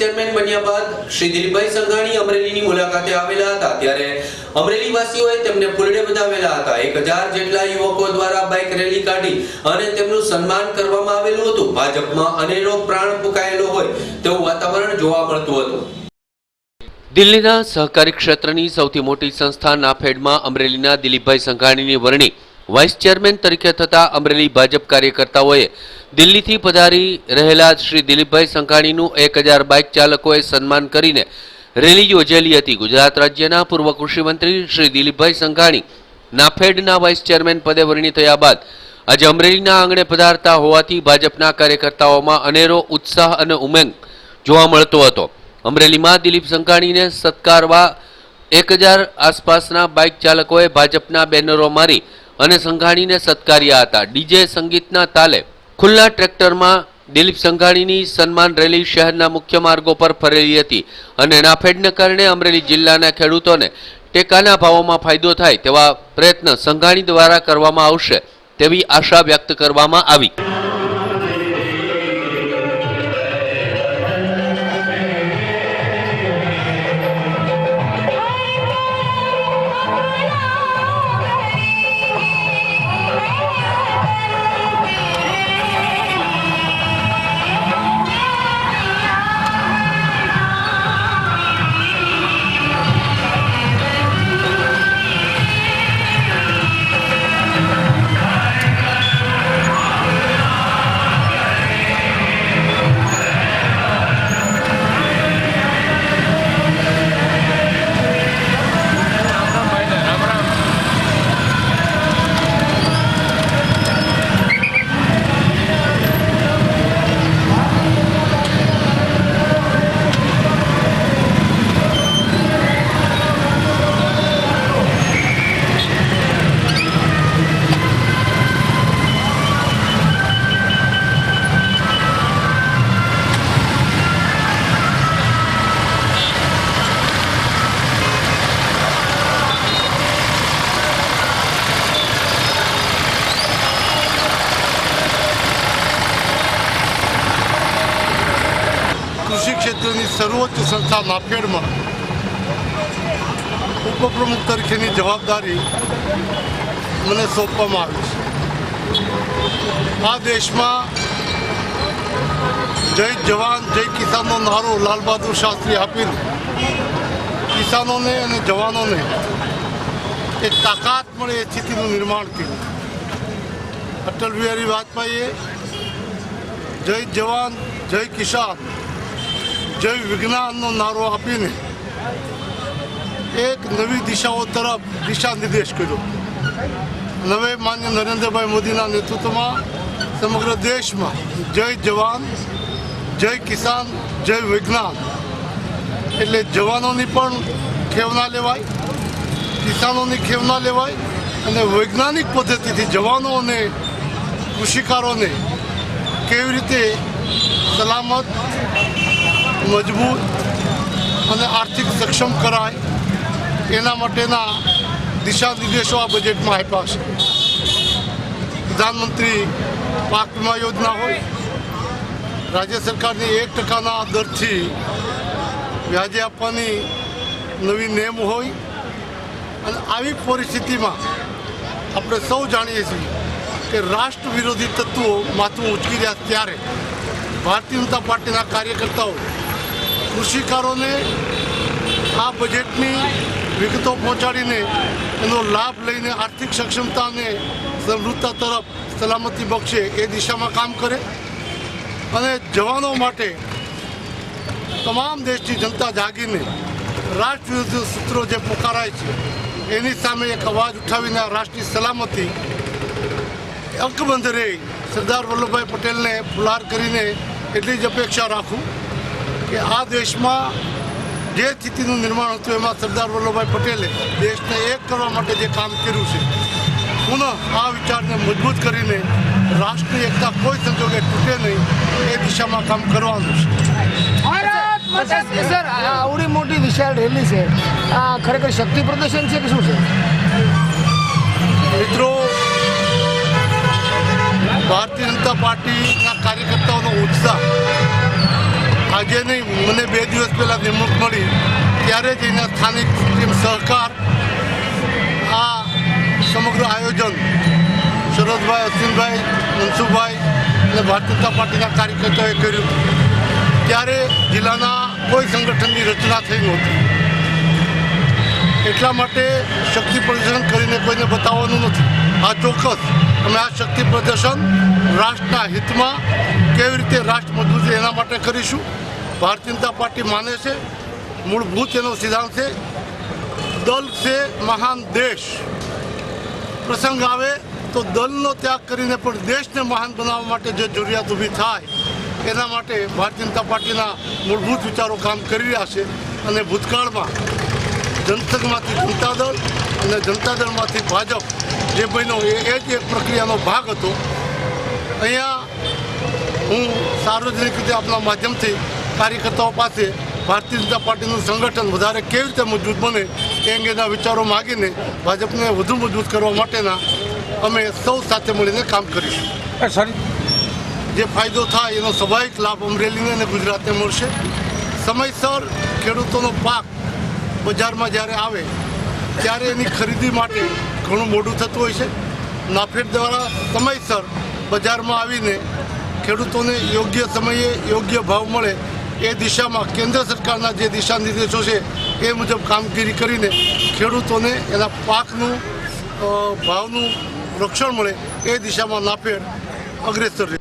Chairman બન્યા બાદ શ્રી દિલીપભાઈ સંઘાણી અમરેલીની મુલાકાતે આવેલા હતા. ત્યારે અમરેલી વાસીઓએ તેમને ફૂલડે બતાવેલા હતા. એક હજાર જેટલા યુવકો દ્વારા બાઇક રેલી કાઢી અને તેમનું સન્માન કરવામાં આવેલું હતું. ભાજપમાં અનેરો પ્રાણ ફૂંકાયેલો હોય તેવું વાતાવરણ જોવા મળતું હતું. દિલ્હીના સહકારી ક્ષેત્રની સૌથી મોટી સંસ્થા નાફેડમાં અમરેલીના દિલીપભાઈ સંઘાણીની વરણી વાઇસ ચેરમેન તરીકે થતા અમરેલી ભાજપ કાર્યકર્તાઓએ દિલ્હીથી પધારી રહેલા શ્રી દિલીપભાઈ સંઘાણીનું એક હજાર બાઇક ચાલકોએ સન્માન કરીને રેલી યોજેલી હતી. ગુજરાત રાજ્યના પૂર્વ કૃષિમંત્રી શ્રી દિલીપભાઈ સંઘાણી નાફેડના વાઇસ ચેરમેન પદે વરણી થયા બાદ આજે અમરેલીના આંગણે પધારતા હોવાથી ભાજપના કાર્યકર્તાઓમાં અનેરો ઉત્સાહ અને ઉમેંગ જોવા મળતો હતો. અમરેલીમાં દિલીપ સંઘાણીને સત્કારવા એક હજાર આસપાસના બાઇક ચાલકોએ ભાજપના બેનરો મારી અને સંઘાણીને સત્કાર્યા હતા. ડીજે સંગીતના તાલે ખુલ્લા ટ્રેક્ટરમાં દિલીપ સંઘાણીની સન્માન રેલી શહેરના મુખ્ય માર્ગો પર ફરેલી હતી અને નાફેડને કારણે અમરેલી જિલ્લાના ખેડૂતોને ટેકાના ભાવોમાં ફાયદો થાય તેવા પ્રયત્ન સંઘાણી દ્વારા કરવામાં આવશે તેવી આશા વ્યક્ત કરવામાં આવી. સર્વોચ્ચ સંસ્થા નાફેડમાં ઉપપ્રમુખ તરીકેની જવાબદારી મને સોંપવામાં આવી છે. આ દેશમાં જય જવાન, જય કિસાનનો નારો લાલ બહાદુર શાસ્ત્રી આપીને કિસાનોને અને જવાનોને એક તાકાત મળે એ સ્થિતિનું નિર્માણ કર્યું. અટલ બિહારી વાજપેયીએ જય જવાન, જય કિસાન જય વિજ્ઞાનનો નારો આપીને એક નવી દિશાઓ તરફ દિશા નિર્દેશ કર્યો નવે માન્ય નરેન્દ્રભાઈ મોદીના નેતૃત્વમાં સમગ્ર દેશમાં જય જવાન જય કિસાન જય વિજ્ઞાન એટલે જવાનોની પણ ખેવના લેવાય કિસાનોની ખેવના લેવાય અને વૈજ્ઞાનિક પદ્ધતિથી જવાનો અને કૃષિકારોને કેવી રીતે સલામત, મજબૂત અને આર્થિક સક્ષમ કરાય. એના માટેના દિશા નિર્દેશો આ બજેટમાં આપ્યા છે. પ્રધાનમંત્રી પાક વીમા યોજના હોય, રાજ્ય સરકારની એક ટકાના દરથી વ્યાજે આપવાની નવી નેમ હોય અને આવી પરિસ્થિતિમાં આપણે સૌ જાણીએ છીએ કે રાષ્ટ્ર વિરોધી તત્વો માથું ઉચકી રહ્યા ત્યારે ભારતીય જનતા પાર્ટીના કાર્યકર્તાઓ, કૃષિકારોને આ બજેટની વિગતો પહોંચાડીને એનો લાભ લઈને આર્થિક સક્ષમતા અને સમૃદ્ધતા તરફ સલામતી બક્ષે એ દિશામાં કામ કરે અને જવાનો માટે તમામ દેશની જનતા જાગીને રાષ્ટ્ર વિરોધી સૂત્રો જે પોકારાય છે, એની સામે એક અવાજ ઉઠાવીને રાષ્ટ્રની સલામતી અકબંધ રહે સરદાર વલ્લભભાઈ પટેલને ફુલાર કરીને એટલી જ અપેક્ષા રાખું કે આ દેશમાં જે સ્થિતિનું નિર્માણ હતું એમાં સરદાર વલ્લભભાઈ પટેલે દેશને એક કરવા માટે જે કામ કર્યું છે પુનઃ આ વિચારને મજબૂત કરીને રાષ્ટ્રની એકતા કોઈ સંજોગે તૂટે નહીં એ દિશામાં કામ કરવાનું છે. સર આવડી મોટી વિશાળ રેલી છે. આ ખરેખર શક્તિ પ્રદર્શન છે કે શું છે? મિત્રો ભારતીય જનતા પાર્ટીના કાર્યકર્તાઓનો ઉત્સાહ. આજે નહીં, મને બે દિવસ પહેલાં નિમણૂક મળી. ત્યારે જ એના સ્થાનિક ટીમ સહકાર આ સમગ્ર આયોજન શરદભાઈ અશ્વિનભાઈ, મનસુખભાઈ અને ભારતીય જનતા પાર્ટીના કાર્યકર્તાઓએ કર્યું. ત્યારે જિલ્લાના કોઈ સંગઠનની રચના થઈ નહોતી. એટલા માટે શક્તિ પ્રદર્શન કરીને કોઈને બતાવવાનું નથી. આ ચોક્કસ. અમે આ શક્તિ પ્રદર્શન રાષ્ટ્રના હિતમાં કેવી રીતે રાષ્ટ્ર મજબૂત એના માટે કરીશું. ભારતીય જનતા પાર્ટી માને છે. મૂળભૂત એનો સિદ્ધાંત છે, દલ છે મહાન દેશ. પ્રસંગ આવે તો દલનો ત્યાગ કરીને પણ દેશને મહાન બનાવવા માટે જે જરૂરિયાત ઊભી થાય, એના માટે ભારતીય જનતા પાર્ટીના મૂળભૂત વિચારો કામ કરી રહ્યા છે. અને ભૂતકાળમાં જનસંઘમાંથી જનતા દળ અને જનતા દળમાંથી ભાજપ જે બન્યો એ એ જ એક પ્રક્રિયાનો ભાગ હતો. અહીંયા હું સાર્વજનિક રીતે આપણા માધ્યમથી કાર્યકર્તાઓ પાસે ભારતીય જનતા પાર્ટીનું સંગઠન વધારે કેવી રીતે મજબૂત બને એ અંગેના વિચારો માગીને ભાજપને વધુ મજબૂત કરવા માટેના અમે સૌ સાથે મળીને કામ કરીશું. સર જે ફાયદો થાય એનો સ્વાભાવિક લાભ અમરેલીને અને ગુજરાતને મળશે. સમયસર ખેડૂતોનો પાક બજારમાં જ્યારે આવે, ત્યારે એની ખરીદી માટે ઘણું મોડું થતું હોય છે. નાફેડ દ્વારા સમયસર બજારમાં આવીને ખેડૂતોને યોગ્ય સમયે યોગ્ય ભાવ મળે એ દિશામાં કેન્દ્ર સરકારના જે દિશા નિર્દેશો છે એ મુજબ કામગીરી કરીને ખેડૂતોને એના પાકનું ભાવનું રક્ષણ મળે એ દિશામાં નાફેડ અગ્રેસર